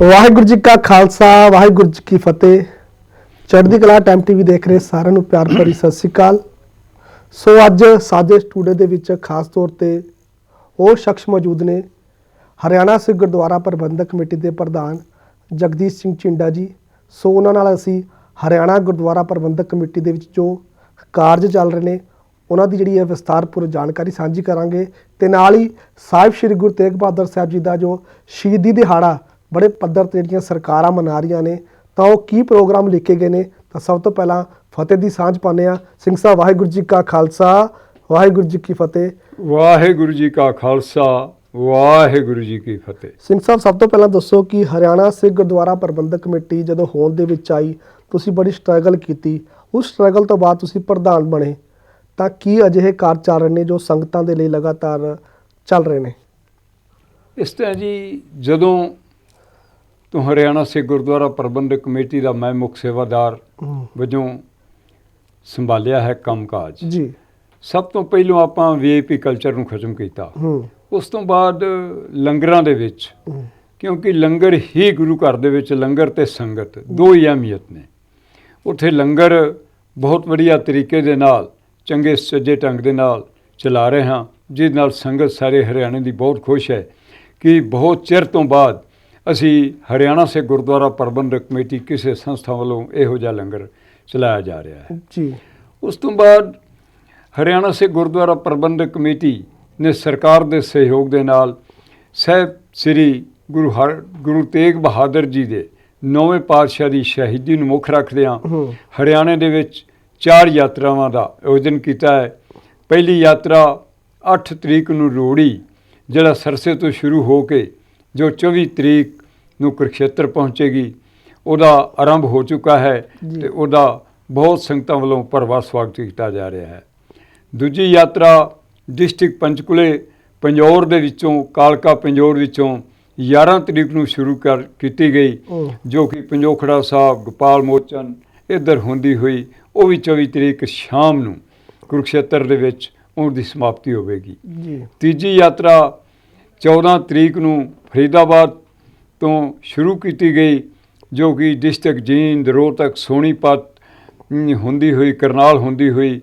ਵਾਹਿਗੁਰੂ ਜੀ ਕਾ ਖਾਲਸਾ, ਵਾਹਿਗੁਰੂ ਜੀ ਕੀ ਫਤਿਹ। ਚੜ੍ਹਦੀ ਕਲਾ ਟਾਈਮ ਟੀਵੀ ਦੇਖ ਰਹੇ ਸਾਰਿਆਂ ਨੂੰ ਪਿਆਰ ਭਰੀ ਸਤਿ ਸ੍ਰੀ ਅਕਾਲ। ਸੋ ਅੱਜ ਸਾਡੇ ਸਟੂਡੀਓ ਦੇ ਵਿੱਚ ਖਾਸ ਤੌਰ ਤੇ ਉਹ ਸ਼ਖਸ ਮੌਜੂਦ ਨੇ, ਹਰਿਆਣਾ ਸਿੱਖ ਗੁਰਦੁਆਰਾ ਪ੍ਰਬੰਧਕ ਕਮੇਟੀ ਦੇ ਪ੍ਰਧਾਨ ਜਗਦੀਸ਼ ਸਿੰਘ ਚਿੰਡਾ ਜੀ। ਸੋ ਉਹਨਾਂ ਨਾਲ ਅਸੀਂ ਹਰਿਆਣਾ ਗੁਰਦੁਆਰਾ ਪ੍ਰਬੰਧਕ ਕਮੇਟੀ ਦੇ ਵਿੱਚ ਜੋ ਕਾਰਜ ਚੱਲ ਰਹੇ ਨੇ, ਉਹਨਾਂ ਦੀ ਜਿਹੜੀ ਹੈ ਵਿਸਤਾਰਪੂਰਵਕ ਜਾਣਕਾਰੀ ਸਾਂਝੀ ਕਰਾਂਗੇ। ਤੇ ਨਾਲ ਹੀ ਸਾਹਿਬ ਸ੍ਰੀ ਗੁਰੂ ਤੇਗ ਬਹਾਦਰ ਸਾਹਿਬ ਜੀ ਦਾ ਜੋ ਸ਼ਹੀਦੀ ਦਿਹਾੜਾ ਬੜੇ ਪੱਧਰ ਤੇ ਜਿਹੜੀਆਂ ਸਰਕਾਰਾਂ ਮਨਾ ਰਹੀਆਂ ਨੇ ਤਾਂ ਉਹ ਕੀ ਪ੍ਰੋਗਰਾਮ ਲਿਖੇ ਗਏ ਨੇ? ਤਾਂ ਸਭ ਤੋਂ ਪਹਿਲਾਂ ਫਤਿਹ ਦੀ ਸਾਂਝ ਪਾਉਂਦੇ ਆ ਸਿੰਘ ਸਾਹਿਬ ਵਾਹਿਗੁਰੂ ਜੀ ਕਾ ਖਾਲਸਾ ਵਾਹਿਗੁਰੂ ਜੀ ਕੀ ਫਤਿਹ। ਵਾਹਿਗੁਰੂ ਜੀ ਕਾ ਖਾਲਸਾ ਵਾਹਿਗੁਰੂ ਜੀ ਕੀ ਫਤਿਹ। ਸਿੰਘ ਸਾਹਿਬ ਸਭ ਤੋਂ ਪਹਿਲਾਂ ਦੱਸੋ ਕਿ ਹਰਿਆਣਾ ਸਿੱਖ ਗੁਰਦੁਆਰਾ ਪ੍ਰਬੰਧਕ ਕਮੇਟੀ ਜਦੋਂ ਹੋਂਦ ਦੇ ਵਿੱਚ ਆਈ ਤੁਸੀਂ ਬੜੀ ਸਟਰਗਲ ਕੀਤੀ। ਉਸ ਸਟਰਗਲ ਤੋਂ ਬਾਅਦ ਤੁਸੀਂ ਪ੍ਰਧਾਨ ਬਣੇ। ਤਾਂ ਕੀ ਅਜਿਹੇ ਕਾਰਜ ਚੱਲ ਰਹੇ ਨੇ ਜੋ ਸੰਗਤਾਂ ਦੇ ਲਈ ਲਗਾਤਾਰ ਚੱਲ ਰਹੇ ਨੇ? ਇਸ ਤਰ੍ਹਾਂ ਜੀ ਜਦੋਂ ਤੋਂ ਹਰਿਆਣਾ ਸਿੱਖ ਗੁਰਦੁਆਰਾ ਪ੍ਰਬੰਧਕ ਕਮੇਟੀ ਦਾ ਮੈਂ ਮੁੱਖ ਸੇਵਾਦਾਰ ਵਜੋਂ ਸੰਭਾਲਿਆ ਹੈ ਕੰਮਕਾਜ। ਜੀ। ਸਭ ਤੋਂ ਪਹਿਲਾਂ ਆਪਾਂ ਵੀਆਈਪੀ ਕਲਚਰ ਨੂੰ ਖਤਮ ਕੀਤਾ। ਉਸ ਤੋਂ ਬਾਅਦ ਲੰਗਰਾਂ ਦੇ ਵਿੱਚ ਕਿਉਂਕਿ ਲੰਗਰ ਹੀ ਗੁਰੂ ਘਰ ਦੇ ਵਿੱਚ ਲੰਗਰ ਤੇ ਸੰਗਤ ਦੋ ਹੀ ਅਹਿਮੀਅਤ ਨੇ। ਉੱਥੇ ਲੰਗਰ ਬਹੁਤ ਵਧੀਆ ਤਰੀਕੇ ਦੇ ਨਾਲ ਚੰਗੇ ਸੱਜੇ ਢੰਗ ਦੇ ਨਾਲ ਚਲਾ ਰਹੇ ਹਾਂ ਜਿਸ ਨਾਲ ਸੰਗਤ ਸਾਰੇ ਹਰਿਆਣੇ ਦੀ ਬਹੁਤ ਖੁਸ਼ ਹੈ ਕਿ ਬਹੁਤ ਚਿਰ ਤੋਂ ਬਾਅਦ ਅਸੀਂ ਹਰਿਆਣਾ ਸੇ ਗੁਰਦੁਆਰਾ ਪ੍ਰਬੰਧਕ ਕਮੇਟੀ ਕਿਸੇ ਸੰਸਥਾ ਵੱਲੋਂ ਇਹੋ ਜਿਹਾ ਲੰਗਰ ਚਲਾਇਆ ਜਾ ਰਿਹਾ ਹੈ। ਜੀ। ਉਸ ਤੋਂ ਬਾਅਦ ਹਰਿਆਣਾ ਸਿੱਖ ਗੁਰਦੁਆਰਾ ਪ੍ਰਬੰਧਕ ਕਮੇਟੀ ਨੇ ਸਰਕਾਰ ਦੇ ਸਹਿਯੋਗ ਦੇ ਨਾਲ ਸਹਿਬ ਸ੍ਰੀ ਗੁਰੂ ਹਰ ਗੁਰੂ ਤੇਗ ਬਹਾਦਰ ਜੀ ਦੇ ਨੌਵੇਂ ਪਾਤਸ਼ਾਹ ਦੀ ਸ਼ਹੀਦੀ ਨੂੰ ਮੁੱਖ ਰੱਖਦਿਆਂ ਹਰਿਆਣੇ ਦੇ ਵਿੱਚ ਚਾਰ ਯਾਤਰਾਵਾਂ ਦਾ ਆਯੋਜਨ ਕੀਤਾ ਹੈ। ਪਹਿਲੀ ਯਾਤਰਾ 8 ਤਰੀਕ ਨੂੰ ਰੋੜੀ ਜਿਹੜਾ ਸਰਸੇ ਤੋਂ ਸ਼ੁਰੂ ਹੋ ਕੇ ਜੋ 24 ਤਰੀਕ ਨੂੰ ਕੁਰਕਸ਼ੇਤਰ ਪਹੁੰਚੇਗੀ ਉਹਦਾ ਆਰੰਭ ਹੋ ਚੁੱਕਾ ਹੈ। ਤੇ ਉਹਦਾ ਬਹੁਤ ਸੰਗਤਾਂ ਵੱਲੋਂ ਭਰਵਾ ਸਵਾਗਤ ਕੀਤਾ ਜਾ ਰਿਹਾ ਹੈ। ਦੂਜੀ ਯਾਤਰਾ ਡਿਸਟ੍ਰਿਕਟ ਪੰਚਕੁਲੇ ਪੰਜੌਰ ਦੇ ਵਿੱਚੋਂ ਕਾਲਕਾ ਪੰਜੌਰ ਵਿੱਚੋਂ 11 ਤਰੀਕ ਨੂੰ ਸ਼ੁਰੂ ਕਰ ਕੀਤੀ ਗਈ ਜੋ ਕਿ ਪੰਜੋਖੜਾ ਸਾਹਿਬ ਗੋਪਾਲ ਮੋਚਨ ਇੱਧਰ ਹੁੰਦੀ ਹੋਈ ਉਹ ਵੀ 24 ਤਰੀਕ ਸ਼ਾਮ ਨੂੰ ਕੁਰਕਸ਼ੇਤਰ ਦੇ ਵਿੱਚ ਉਹਦੀ ਸਮਾਪਤੀ ਹੋਵੇਗੀ। ਜੀ। ਤੀਜੀ ਯਾਤਰਾ 14 ਤਰੀਕ ਨੂੰ ਫਰੀਦਾਬਾਦ ਤੋਂ ਸ਼ੁਰੂ ਕੀਤੀ ਗਈ ਜੋ ਕਿ ਡਿਸਟ੍ਰਿਕਟ ਜੀਂਦ ਰੋਹਤਕ ਸੋਨੀਪਤ ਹੁੰਦੀ ਹੋਈ ਕਰਨਾਲ ਹੁੰਦੀ ਹੋਈ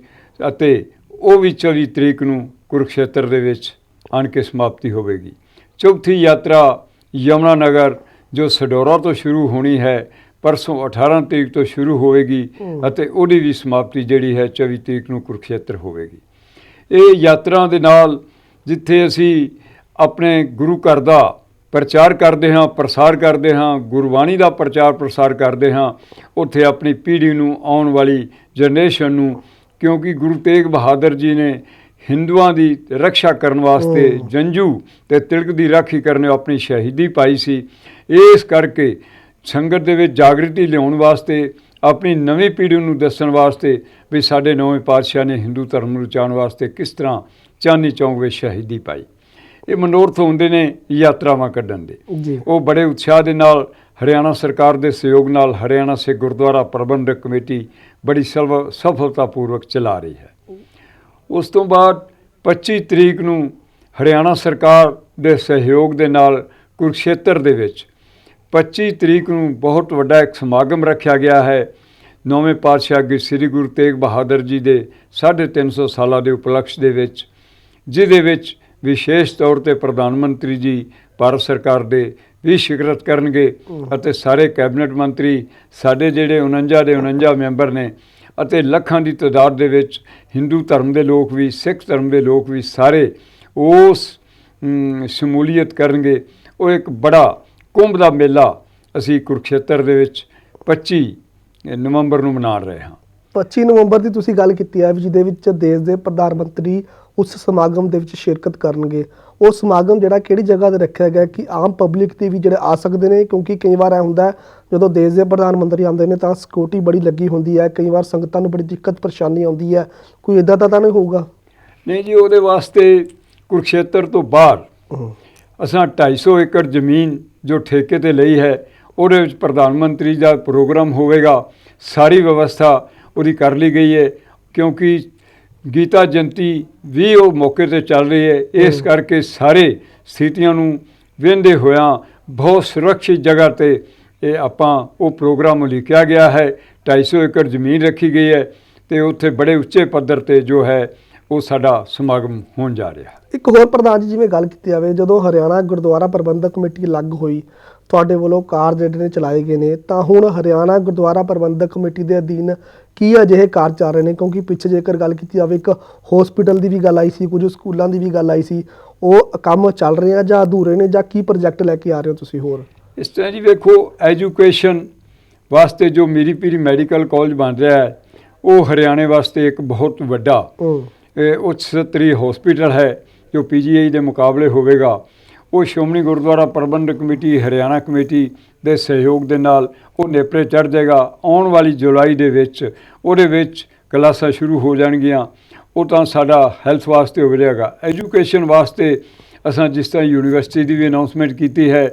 ਅਤੇ ਉਹ ਵੀ 24 ਤਰੀਕ ਨੂੰ ਕੁਰਕਸ਼ੇਤਰ ਦੇ ਵਿੱਚ ਆਣ ਕੇ ਸਮਾਪਤੀ ਹੋਵੇਗੀ ਚੌਥੀ ਯਾਤਰਾ ਯਮਨਾ ਨਗਰ ਜੋ ਸਡੋਰਾ ਤੋਂ ਸ਼ੁਰੂ ਹੋਣੀ ਹੈ ਪਰਸੋਂ 18 ਤਰੀਕ ਤੋਂ ਸ਼ੁਰੂ ਹੋਵੇਗੀ। ਅਤੇ ਉਹਦੀ ਵੀ ਸਮਾਪਤੀ ਜਿਹੜੀ ਹੈ 24 ਤਰੀਕ ਨੂੰ ਕੁਰਕਸ਼ੇਤਰ ਹੋਵੇਗੀ ਇਹ ਯਾਤਰਾ ਦੇ ਨਾਲ ਜਿੱਥੇ ਅਸੀਂ ਆਪਣੇ ਗੁਰੂ ਘਰ ਦਾ ਪ੍ਰਚਾਰ ਕਰਦੇ ਹਾਂ ਪ੍ਰਸਾਰ ਕਰਦੇ ਹਾਂ ਗੁਰਬਾਣੀ ਦਾ ਪ੍ਰਚਾਰ ਪ੍ਰਸਾਰ ਕਰਦੇ ਹਾਂ ਉੱਥੇ ਆਪਣੀ ਪੀੜ੍ਹੀ ਨੂੰ ਆਉਣ ਵਾਲੀ ਜਨਰੇਸ਼ਨ ਨੂੰ ਕਿਉਂਕਿ ਗੁਰੂ ਤੇਗ ਬਹਾਦਰ ਜੀ ਨੇ ਹਿੰਦੂਆਂ ਦੀ ਰੱਖਿਆ ਕਰਨ ਵਾਸਤੇ। ਜੰਜੂ ਤੇ ਤਿਲਕ ਦੀ ਰਾਖੀ ਕਰਨ ਆਪਣੀ ਸ਼ਹੀਦੀ ਪਾਈ ਸੀ ਇਸ ਕਰਕੇ ਸੰਗਤ ਦੇ ਵਿੱਚ ਜਾਗਰਤੀ ਲਿਆਉਣ ਵਾਸਤੇ ਆਪਣੀ ਨਵੀਂ ਪੀੜ੍ਹੀ ਨੂੰ ਦੱਸਣ ਵਾਸਤੇ ਵੀ ਸਾਡੇ ਨੌਵੇਂ ਪਾਤਸ਼ਾਹ ਨੇ ਹਿੰਦੂ ਧਰਮ ਨੂੰ ਬਚਾਉਣ ਵਾਸਤੇ ਕਿਸ ਤਰ੍ਹਾਂ ਚਾਂਦਨੀ ਚੌਂਕ ਵਿੱਚ ਸ਼ਹੀਦੀ ਪਾਈ ਇਹ ਮਨੋਰਥ ਹੁੰਦੇ ਨੇ ਯਾਤਰਾਵਾਂ ਕੱਢਣ ਦੇ। ਜੀ। ਉਹ ਬੜੇ ਉਤਸ਼ਾਹ ਦੇ ਨਾਲ ਹਰਿਆਣਾ ਸਰਕਾਰ ਦੇ ਸਹਿਯੋਗ ਨਾਲ ਹਰਿਆਣਾ ਸਿੱਖ ਗੁਰਦੁਆਰਾ ਪ੍ਰਬੰਧਕ ਕਮੇਟੀ ਬੜੀ ਸਫਲ- ਸਫਲਤਾਪੂਰਵਕ ਚਲਾ ਰਹੀ ਹੈ। ਉਸ ਤੋਂ ਬਾਅਦ 25 ਤਰੀਕ ਨੂੰ ਹਰਿਆਣਾ ਸਰਕਾਰ ਦੇ ਸਹਿਯੋਗ ਦੇ ਨਾਲ ਕੁਰਕਸ਼ੇਤਰ ਦੇ ਵਿੱਚ 25 ਤਰੀਕ ਨੂੰ ਬਹੁਤ ਵੱਡਾ ਇੱਕ ਸਮਾਗਮ ਰੱਖਿਆ ਗਿਆ ਹੈ। ਨੌਵੇਂ ਪਾਤਸ਼ਾਹ ਅੱਗੇ ਸ੍ਰੀ ਗੁਰੂ ਤੇਗ ਬਹਾਦਰ ਜੀ ਦੇ 350 ਸਾਲਾਂ ਦੇ ਉਪਲਕਸ਼ ਦੇ ਵਿੱਚ ਜਿਹਦੇ ਵਿੱਚ ਵਿਸ਼ੇਸ਼ ਤੌਰ ਤੇ ਪ੍ਰਧਾਨ ਮੰਤਰੀ ਜੀ, ਭਾਰਤ ਸਰਕਾਰ ਦੇ ਵੀ ਸ਼ਿਕਰਤ ਕਰਨਗੇ ਅਤੇ ਸਾਰੇ ਕੈਬਨਿਟ ਮੰਤਰੀ, ਸਾਡੇ ਜਿਹੜੇ 49 ਦੇ 49 ਮੈਂਬਰ ਨੇ ਅਤੇ ਲੱਖਾਂ ਦੀ ਤਾਦਾਦ ਦੇ ਵਿੱਚ ਹਿੰਦੂ ਧਰਮ ਦੇ ਲੋਕ ਵੀ, ਸਿੱਖ ਧਰਮ ਦੇ ਲੋਕ ਵੀ ਸਾਰੇ ਉਸ ਸ਼ਮੂਲੀਅਤ ਕਰਨਗੇ। ਉਹ ਇੱਕ ਬੜਾ ਕੁੰਭ ਦਾ ਮੇਲਾ ਅਸੀਂ ਕੁਰਕਸ਼ੇਤਰ ਦੇ ਵਿੱਚ 25 ਨਵੰਬਰ ਨੂੰ ਮਨਾ ਰਹੇ ਹਾਂ। 25 ਨਵੰਬਰ ਦੀ ਤੁਸੀਂ ਗੱਲ ਕੀਤੀ ਹੈ ਜਿਹਦੇ ਵਿੱਚ ਦੇਸ਼ ਦੇ ਪ੍ਰਧਾਨ ਮੰਤਰੀ ਉਸ ਸਮਾਗਮ ਦੇ ਵਿੱਚ ਸ਼ਿਰਕਤ ਕਰਨਗੇ। ਉਹ ਸਮਾਗਮ ਜਿਹੜਾ ਕਿਹੜੀ ਜਗ੍ਹਾ ਤੇ ਰੱਖਿਆ ਗਿਆ ਕਿ ਆਮ ਪਬਲਿਕ ਤੇ ਵੀ ਜਿਹੜੇ ਆ ਸਕਦੇ ਨੇ ਕਿਉਂਕਿ ਕਈ ਵਾਰ ਐ ਹੁੰਦਾ ਜਦੋਂ ਦੇਸ਼ ਦੇ ਪ੍ਰਧਾਨ ਮੰਤਰੀ ਆਉਂਦੇ ਨੇ ਤਾਂ ਸਿਕਿਉਰਿਟੀ ਬੜੀ ਲੱਗੀ ਹੁੰਦੀ ਹੈ ਕਈ ਵਾਰ ਸੰਗਤਾਂ ਨੂੰ ਬੜੀ ਦਿੱਕਤ ਪਰੇਸ਼ਾਨੀ ਆਉਂਦੀ ਹੈ। ਕੋਈ ਇਦਾਂ ਦਾ ਤਾਂ ਨਹੀਂ ਹੋਊਗਾ? ਨਹੀਂ ਜੀ ਉਹਦੇ ਵਾਸਤੇ ਕੁਰਕਸ਼ੇਤਰ ਤੋਂ ਬਾਹਰ ਅਸਾਂ 250 ਏਕੜ ਜ਼ਮੀਨ ਜੋ ਠੇਕੇ ਤੇ ਲਈ ਹੈ ਉਹਦੇ ਵਿੱਚ ਪ੍ਰਧਾਨ ਮੰਤਰੀ ਦਾ ਪ੍ਰੋਗਰਾਮ ਹੋਵੇਗਾ। ਸਾਰੀ ਵਿਵਸਥਾ ਉਹਦੀ ਕਰ ਲਈ ਗਈ ਹੈ ਕਿਉਂਕਿ ਗੀਤਾ ਜਯੰਤੀ ਵੀ ਉਹ ਮੌਕੇ ਤੇ ਚੱਲ ਰਹੀ ਹੈ। ਇਸ। ਕਰਕੇ ਸਾਰੇ ਸਥਿਤੀਆਂ ਨੂੰ ਵੇਂਦੇ ਹੋਇਆਂ ਬਹੁਤ ਸੁਰੱਖਿਅਤ ਜਗ੍ਹਾ ਤੇ ਇਹ ਆਪਾਂ ਉਹ ਪ੍ਰੋਗਰਾਮ ਲਿਖਿਆ ਗਿਆ ਹੈ। 250 ਏਕੜ ਜ਼ਮੀਨ ਰੱਖੀ ਗਈ ਹੈ ਤੇ ਉੱਥੇ ਬੜੇ ਉੱਚੇ ਪੱਧਰ ਤੇ ਜੋ ਹੈ ਉਹ ਸਾਡਾ ਸਮਾਗਮ ਹੋਣ ਜਾ ਰਿਹਾ ਇੱਕ ਹੋਰ ਪ੍ਰਧਾਨ ਜੀ ਜਿਵੇਂ ਗੱਲ ਕੀਤੀ ਜਾਵੇ ਜਦੋਂ ਹਰਿਆਣਾ ਗੁਰਦੁਆਰਾ ਪ੍ਰਬੰਧਕ ਕਮੇਟੀ ਲੱਗ ਹੋਈ ਤੁਹਾਡੇ ਵੱਲੋਂ ਕਾਰ ਜਿਹੜੇ ਨੇ ਚਲਾਏ ਗਏ ਨੇ ਤਾਂ ਹੁਣ ਹਰਿਆਣਾ ਗੁਰਦੁਆਰਾ ਪ੍ਰਬੰਧਕ ਕਮੇਟੀ ਦੇ ਅਧੀਨ ਕੀ ਅਜਿਹੇ ਕਾਰ ਚੱਲ ਰਹੇ ਨੇ? ਕਿਉਂਕਿ ਪਿੱਛੇ ਜੇਕਰ ਗੱਲ ਕੀਤੀ ਜਾਵੇ ਇੱਕ ਹਸਪੀਟਲ ਦੀ ਵੀ ਗੱਲ ਆਈ ਸੀ ਕੁਝ ਸਕੂਲਾਂ ਦੀ ਵੀ ਗੱਲ ਆਈ ਸੀ ਉਹ ਕੰਮ ਚੱਲ ਰਹੇ ਆ ਜਾਂ ਅਧੂਰੇ ਨੇ ਜਾਂ ਕੀ ਪ੍ਰੋਜੈਕਟ ਲੈ ਕੇ ਆ ਰਹੇ ਹੋ ਤੁਸੀਂ ਹੋਰ? ਇਸ ਤਰ੍ਹਾਂ ਜੀ ਵੇਖੋ ਐਜੂਕੇਸ਼ਨ ਵਾਸਤੇ ਜੋ ਮੀਰੀ ਪੀਰੀ ਮੈਡੀਕਲ ਕਾਲਜ ਬਣ ਰਿਹਾ ਹੈ ਉਹ ਹਰਿਆਣੇ ਵਾਸਤੇ ਇੱਕ ਬਹੁਤ ਵੱਡਾ ਉੱਚ ਸਤਰੀ ਹਸਪੀਟਲ ਹੈ ਜੋ ਪੀਜੀਆਈ ਦੇ ਮੁਕਾਬਲੇ ਹੋਵੇਗਾ। ਉਹ ਸ਼੍ਰੋਮਣੀ ਗੁਰਦੁਆਰਾ ਪ੍ਰਬੰਧਕ ਕਮੇਟੀ, ਹਰਿਆਣਾ ਕਮੇਟੀ ਦੇ ਸਹਿਯੋਗ ਦੇ ਨਾਲ ਉਹ ਨੇਪਰੇ ਚੜ ਜਾਏਗਾ। ਆਉਣ ਵਾਲੀ ਜੁਲਾਈ ਦੇ ਵਿੱਚ ਉਹਦੇ ਵਿੱਚ ਕਲਾਸਾਂ ਸ਼ੁਰੂ ਹੋ ਜਾਣਗੀਆਂ। ਉਹ ਤਾਂ ਸਾਡਾ ਹੈਲਥ ਵਾਸਤੇ ਹੋ ਜਾਏਗਾ ਐਜੂਕੇਸ਼ਨ ਵਾਸਤੇ ਅਸਾਂ ਜਿਸ ਤਰ੍ਹਾਂ ਯੂਨੀਵਰਸਿਟੀ ਦੀ ਵੀ ਅਨਾਉਂਸਮੈਂਟ ਕੀਤੀ ਹੈ,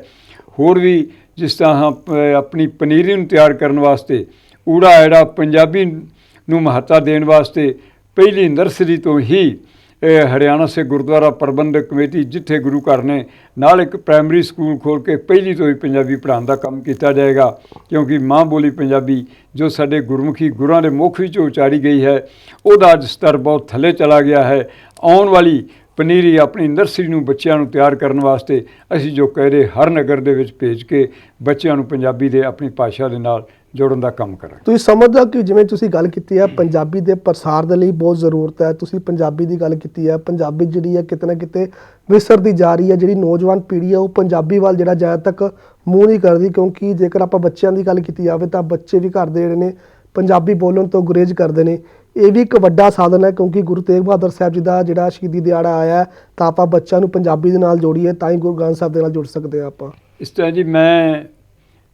ਹੋਰ ਵੀ ਜਿਸ ਤਰ੍ਹਾਂ ਆਪਣੀ ਪਨੀਰੀ ਨੂੰ ਤਿਆਰ ਕਰਨ ਵਾਸਤੇ ਊੜਾ ਐੜਾ ਪੰਜਾਬੀ ਨੂੰ ਮਹੱਤਤਾ ਦੇਣ ਵਾਸਤੇ, ਪਹਿਲੀ ਨਰਸਰੀ ਤੋਂ ਹੀ ਇਹ ਹਰਿਆਣਾ ਸੇ ਗੁਰਦੁਆਰਾ ਪ੍ਰਬੰਧਕ ਕਮੇਟੀ ਜਿੱਥੇ ਗੁਰੂ ਘਰ ਨੇ ਨਾਲ ਇੱਕ ਪ੍ਰਾਇਮਰੀ ਸਕੂਲ ਖੋਲ ਕੇ ਪਹਿਲੀ ਤੋਂ ਹੀ ਪੰਜਾਬੀ ਪੜ੍ਹਾਉਣ ਦਾ ਕੰਮ ਕੀਤਾ ਜਾਏਗਾ। ਕਿਉਂਕਿ ਮਾਂ ਬੋਲੀ ਪੰਜਾਬੀ ਜੋ ਸਾਡੇ ਗੁਰਮੁਖੀ ਗੁਰਾਂ ਦੇ ਮੁਖ ਵਿੱਚੋਂ ਉਚਾਰੀ ਗਈ ਹੈ, ਉਹਦਾ ਅੱਜ ਸਤਰ ਬਹੁਤ ਥੱਲੇ ਚਲਾ ਗਿਆ ਹੈ। ਆਉਣ ਵਾਲੀ ਪਨੀਰੀ ਆਪਣੀ ਨਰਸਰੀ ਨੂੰ ਬੱਚਿਆਂ ਨੂੰ ਤਿਆਰ ਕਰਨ ਵਾਸਤੇ ਅਸੀਂ ਜੋ ਕਹਿ ਰਹੇ ਹਰ ਨਗਰ ਦੇ ਵਿੱਚ ਭੇਜ ਕੇ ਬੱਚਿਆਂ ਨੂੰ ਪੰਜਾਬੀ ਦੇ ਆਪਣੀ ਭਾਸ਼ਾ ਦੇ ਨਾਲ ਜੋੜਨ ਦਾ ਕੰਮ ਕਰਾਂਗੇ। ਤੁਸੀਂ ਸਮਝਦੇ ਹੋ ਕਿ ਜਿਵੇਂ ਤੁਸੀਂ ਗੱਲ ਕੀਤੀ ਹੈ ਪੰਜਾਬੀ ਦੇ ਪ੍ਰਸਾਰ ਦੇ ਲਈ ਬਹੁਤ ਜ਼ਰੂਰਤ ਹੈ। ਤੁਸੀਂ ਪੰਜਾਬੀ ਦੀ ਗੱਲ ਕੀਤੀ ਹੈ ਪੰਜਾਬੀ ਜਿਹੜੀ ਹੈ ਕਿਤੇ ਨਾ ਕਿਤੇ ਵਿਸਰਦੀ ਜਾ ਰਹੀ ਹੈ। ਜਿਹੜੀ ਨੌਜਵਾਨ ਪੀੜ੍ਹੀ ਹੈ ਉਹ ਪੰਜਾਬੀ ਵੱਲ ਜਿਹੜਾ ਜ਼ਿਆਦਾ ਤੱਕ ਮੂੰਹ ਨਹੀਂ ਕਰਦੀ ਕਿਉਂਕਿ ਜੇਕਰ ਆਪਾਂ ਬੱਚਿਆਂ ਦੀ ਗੱਲ ਕੀਤੀ ਜਾਵੇ ਤਾਂ ਬੱਚੇ ਵੀ ਘਰ ਦੇ ਜਿਹੜੇ ਨੇ ਪੰਜਾਬੀ ਬੋਲਣ ਤੋਂ ਗੁਰੇਜ਼ ਕਰਦੇ ਨੇ। ਇਹ ਵੀ ਇੱਕ ਵੱਡਾ ਸਾਧਨ ਹੈ ਕਿਉਂਕਿ ਗੁਰੂ ਤੇਗ ਬਹਾਦਰ ਸਾਹਿਬ ਜੀ ਦਾ ਜਿਹੜਾ ਸ਼ਹੀਦੀ ਦਿਹਾੜਾ ਆਇਆ ਤਾਂ ਆਪਾਂ ਬੱਚਿਆਂ ਨੂੰ ਪੰਜਾਬੀ ਦੇ ਨਾਲ ਜੋੜੀਏ ਤਾਂ ਹੀ ਗੁਰੂ ਗ੍ਰੰਥ ਸਾਹਿਬ ਦੇ ਨਾਲ ਜੁੜ ਸਕਦੇ ਹਾਂ ਆਪਾਂ। ਇਸ ਤਰ੍ਹਾਂ ਜੀ ਮੈਂ